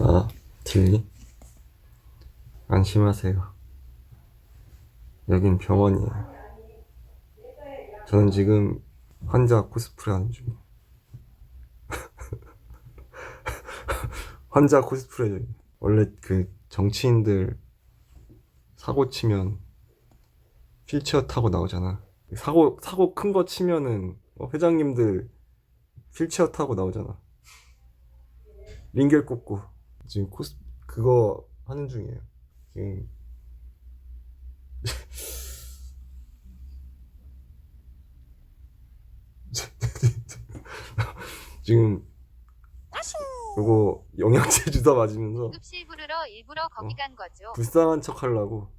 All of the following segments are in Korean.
아, 딜리? 안심하세요. 여긴 병원이에요. 저는 지금 환자 코스프레 하는 중이에요. 환자 코스프레. 원래 그 정치인들 사고 치면 휠체어 타고 나오잖아. 사고, 사고 큰 거 치면은 어, 회장님들 휠체어 타고 나오잖아. 링겔 꽂고 지금 코스 그거 하는 중이에요. 지금 지금 요거 영양제 주사 맞으면서 응급실 부르러 일부러 거기 어. 간 거죠. 불쌍한 척 하려고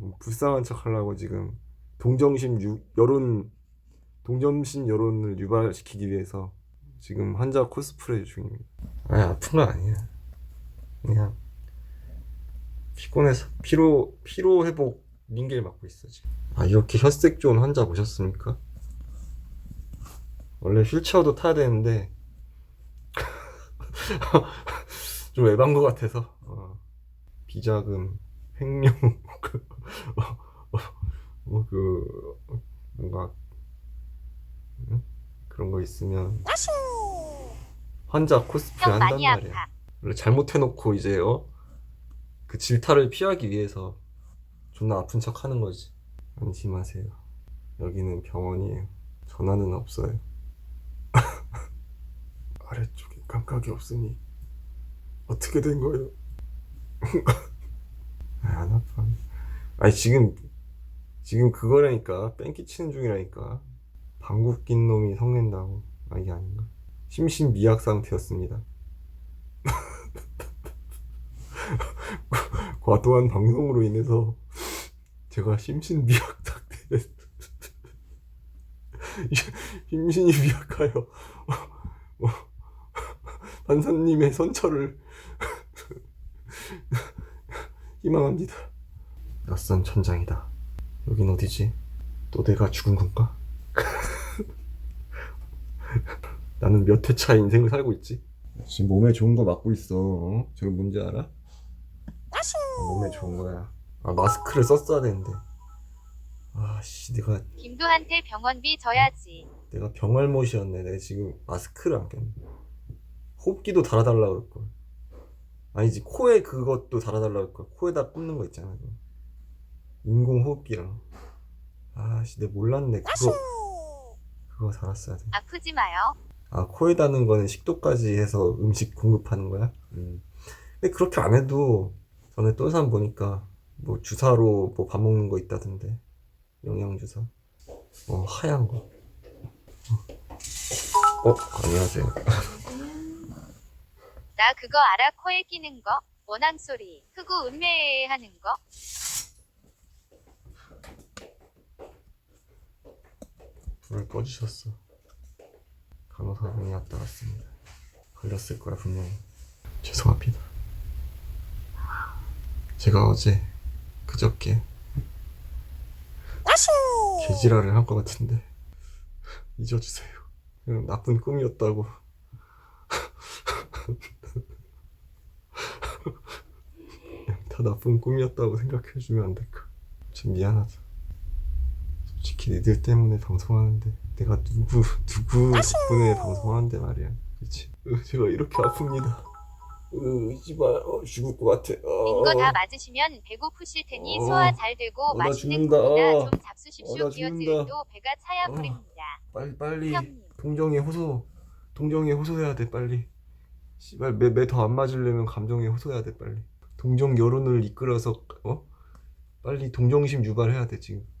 음, 불쌍한 척 하려고 지금 동정심 유, 여론 동정심 여론을 유발시키기 위해서 지금 환자 코스프레 중입니다. 아니 아픈 거 아니야. 그냥 피곤해서 피로 피로 회복 링겔 맞고 있어 지금. 아 이렇게 혈색 좋은 환자 보셨습니까? 원래 휠체어도 타야 되는데 좀 에반 것 같아서 어, 비자금 횡령 뭐그 뭔가 응? 그런 거 있으면 환자 코스프레 형 한단 많이 말이야. 아파. 원래 잘못해놓고 이제 어? 그 질타를 피하기 위해서 존나 아픈 척 하는 거지. 안심하세요. 여기는 병원이에요. 전화는 없어요. 아래쪽에 감각이 없으니 어떻게 된 거예요? 아, 안 아파. 아니 지금 지금 그거라니까 뺑기 치는 중이라니까 방귀 낀 놈이 성낸다고 아 이게 아닌가? 심신미약 상태였습니다. 과도한 방송으로 인해서 제가 심신미약 상태에 심신이 미약하여 어, 판사님의 선처를 희망합니다. 낯선 천장이다. 여긴 어디지? 또 내가 죽은 건가? 나는 몇 회차 인생을 살고 있지? 지금 몸에 좋은 거 맞고 있어. 어? 저게 뭔지 알아? 어, 몸에 좋은 거야. 아 마스크를 썼어야 되는데. 아씨 내가 김도한테 병원비 져야지. 내가 병알못이었네. 내가 지금 마스크를 안 꼈네. 호흡기도 달아달라 그럴 걸. 아니지 코에 그것도 달아달라 그럴 걸. 코에다 꽂는 거 있잖아. 그거. 인공 호흡기랑. 아씨 내가 몰랐네. 그거 그거 달았어야 돼. 아프지 마요. 아 코에 다는 거는 식도까지 해서 음식 공급하는 거야? 음. 근데 그렇게 안 해도 전에 떤 사람 보니까 뭐 주사로 뭐 밥 먹는 거 있다던데 영양 주사. 어 하얀 거. 어, 어 안녕하세요. 나 그거 알아 코에 끼는 거. 원앙 소리. 흑우 음매에 하는 거. 불을 꺼주셨어. 간호사분이 왔다 갔습니다. 걸렸을 거야 분명히. 죄송합니다. 제가 어제 그저께 개지랄을 한 것 같은데 잊어주세요. 그냥 나쁜 꿈이었다고. 그냥 다 나쁜 꿈이었다고 생각해주면 안 될까? 좀 미안하다. 솔직히 니들 때문에 방송하는데 내가 누구 누구 덕분에 방송하는데 말이야 그치 으, 제가 이렇게 아픕니다 으 씨발 어, 죽을 것 같아 어, 인거 다 맞으시면 배고프실 테니 어. 소화 잘 되고 어, 나 맛있는 죽는다. 어. 좀 어, 잡수십시오. 나 기어즈 죽는다. 도 배가 차야 어. 부릅니다. 빨리 빨리 형님. 동정에 호소 동정에 호소해야 돼 빨리 씨발 매더 안 맞으려면 감정에 호소해야 돼 빨리 동정 여론을 이끌어서 어 빨리 동정심 유발해야 돼 지금 어,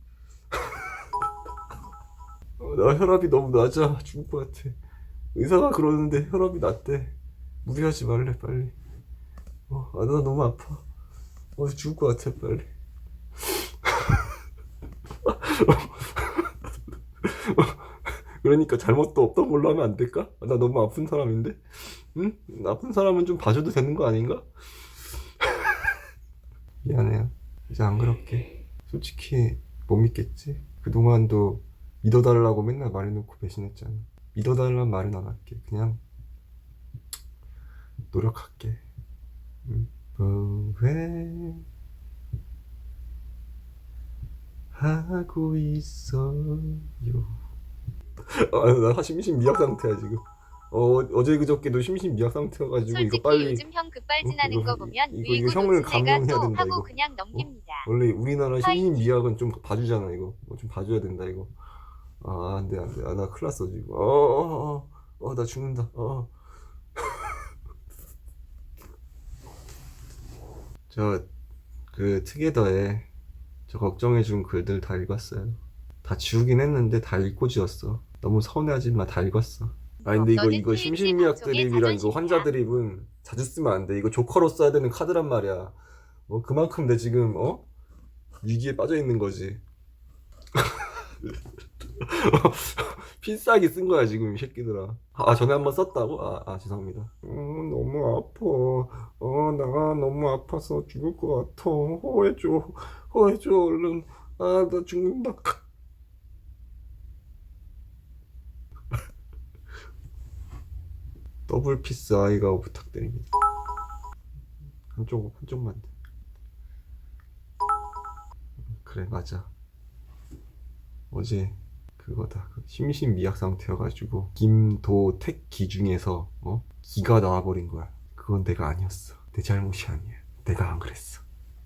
나 혈압이 너무 낮아 죽을 것 같아 의사가 그러는데 혈압이 낮대 무리하지 말래 빨리 어, 아, 나 너무 아파 어 죽을 것 같아 빨리 그러니까 잘못도 없던 걸로 하면 안 될까? 나 너무 아픈 사람인데? 응? 아픈 사람은 좀 봐줘도 되는 거 아닌가? 미안해요. 이제 안 그럴게. 솔직히 못 믿겠지? 그동안도 믿어달라고 맨날 말해놓고 배신했잖아. 믿어달란 말은 안 할게. 그냥 노력할게. 음. 후회 하고 있어요. 아, 나 심신 미약 상태야 지금. 어 어제 그저께도 심신 미약 상태여가지고 솔직히 이거 빨리 요즘 형 급발진하는 어, 이거, 거 보면 이거, 이거 형을 노트 내가 감명해야 또 된다, 하고 이거. 그냥 넘깁니다. 원래 우리나라 하이. 심신 미약은 좀 봐주잖아 이거 어, 좀 봐줘야 된다 이거 아 안 돼 안 돼. 아, 나 큰일 났어 지금. 어 어어나 죽는다. 어. 어저그 특이더에 저 걱정해준 글들 다 읽었어요. 다 지우긴 했는데 다 읽고 지웠어. 너무 서운해하지 마 다 읽었어. 아 근데 이거 이거 심신미약 드립이랑 이거. 환자 드립은 자주 쓰면 안 돼. 이거 조커로 써야 되는 카드란 말이야. 어 그만큼 내 지금 어? 위기에 빠져 있는 거지 필살기 쓴 거야 지금 이 새끼들아. 아 전에 한 번 썼다고? 아, 아 죄송합니다. 어 너무 아파. 어나 너무 아파서 죽을 것 같아. 호해줘. 호해줘 얼른. 아 나 죽는다. 더블 피스 아이가 부탁드립니다. 한쪽 한쪽만 돼. 그래 맞아. 어제 그거다. 그 심신미약 상태여가지고 김도택 기 중에서 어? 기가 나와버린 거야. 그건 내가 아니었어. 내 잘못이 아니야. 내가 안 그랬어.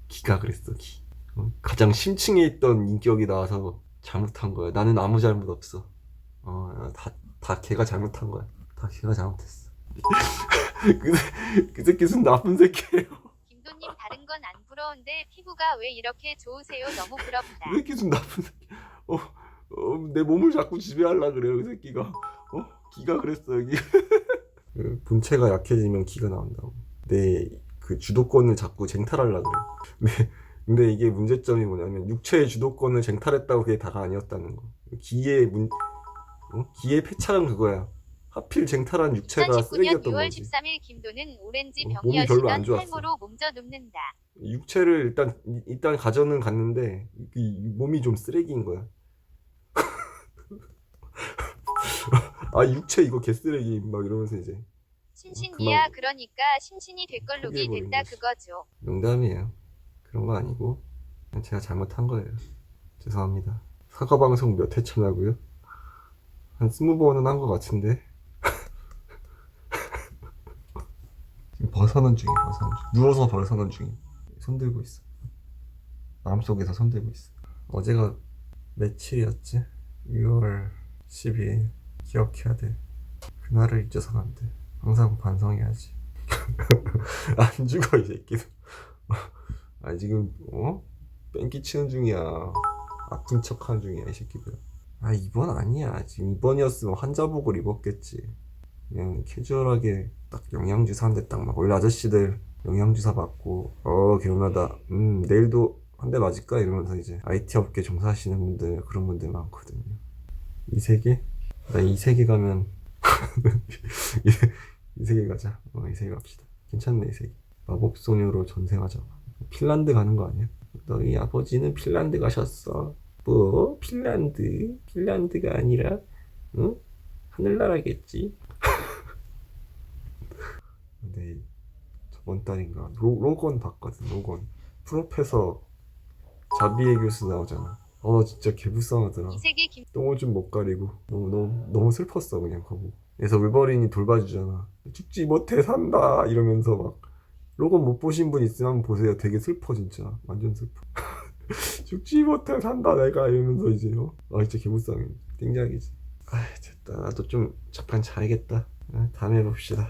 기가 그랬어 기. 어? 가장 심층에 있던 인격이 나와서 잘못한 거야. 나는 아무 잘못 없어. 어 다 다 걔가 잘못한 거야. 다 걔가 잘못했어. 그, 새- 그 새끼 순 나쁜 새끼예요. 김도님 다른 건 안 부러운데 피부가 왜 이렇게 좋으세요? 너무 부럽다. 그 새끼 좀 나쁜 새끼. 어, 어, 내 몸을 자꾸 지배하려 그래요, 그 새끼가. 어, 기가 그랬어, 여기. 그 본체가 약해지면 기가 나온다고. 내 그 주도권을 자꾸 쟁탈하려 그래. 근데, 근데 이게 문제점이 뭐냐면 육체의 주도권을 쟁탈했다고 그게 다가 아니었다는 거. 기의 문, 어? 기의 폐차는 그거야. 하필 쟁탈한 육체가 2019년 쓰레기였던 6월 거지. 13일 김도는 오렌지 어, 몸이 별로 안 병이었으던 좋았어. 탈모로 몸져 눕는다. 육체를 일단 일단 가져는 갔는데 이- 이 몸이 좀 쓰레기인 거야. 아 육체 이거 개쓰레기 막 이러면서 이제 신신미야 그만- 그러니까 심신이 되걸룩이 포기해버린 됐다 거지. 그거죠. 농담이에요. 그런 거 아니고 그냥 제가 잘못한 거예요. 죄송합니다. 사과 방송 몇 회 차냐고요? 한 스무 번은 한 것 같은데. 지금 벗어는 중이에요. 벗어는 중. 누워서 벗어는 중이에요. 손 들고 있어. 마음속에서 손 들고 있어. 어제가 며칠이었지? 6월 12일 기억해야 돼. 그날을 잊어서는 안 돼. 항상 반성해야지. 안 죽어 이 새끼들. 아 지금 어? 뺑기 치는 중이야. 아픈 척 하는 중이야 이 새끼들. 아 이번 아니야. 지금 이번이었으면 환자복을 입었겠지. 그냥 캐주얼하게 딱 영양주사 한 대 딱 막 원래 아저씨들 영양주사 맞고 어 개운하다. 음 내일도 한 대 맞을까 이러면서 이제 IT 업계 종사하시는 분들 그런 분들 많거든요. 이 세계? 나이 세계 가면 이, 이 세계 가자. 어, 이 세계 갑시다. 괜찮네 이 세계. 마법 소녀로 전생하자고. 핀란드 가는 거 아니야? 너희 아버지는 핀란드 가셨어. 뭐? 핀란드? 핀란드가 아니라, 응? 하늘나라겠지? 근데 저번 달인가 로, 로건 봤거든, 로건. 프로페서 자비의 교수 나오잖아. 어, 진짜 개불쌍하더라. 세계 김 똥을 좀 못 가리고. 너무 너무 너무 슬펐어 그냥 거고 그래서 울버린이 돌봐주잖아. 죽지 못해 산다! 이러면서 막 로건 못 보신 분 있으면 한번 보세요. 되게 슬퍼 진짜. 완전 슬퍼. 죽지 못해 산다 내가! 이러면서 이제 어? 아 진짜 개불쌍해. 띵작이지. 아 됐다. 나도 좀 잠깐 자야겠다. 아, 다음에 봅시다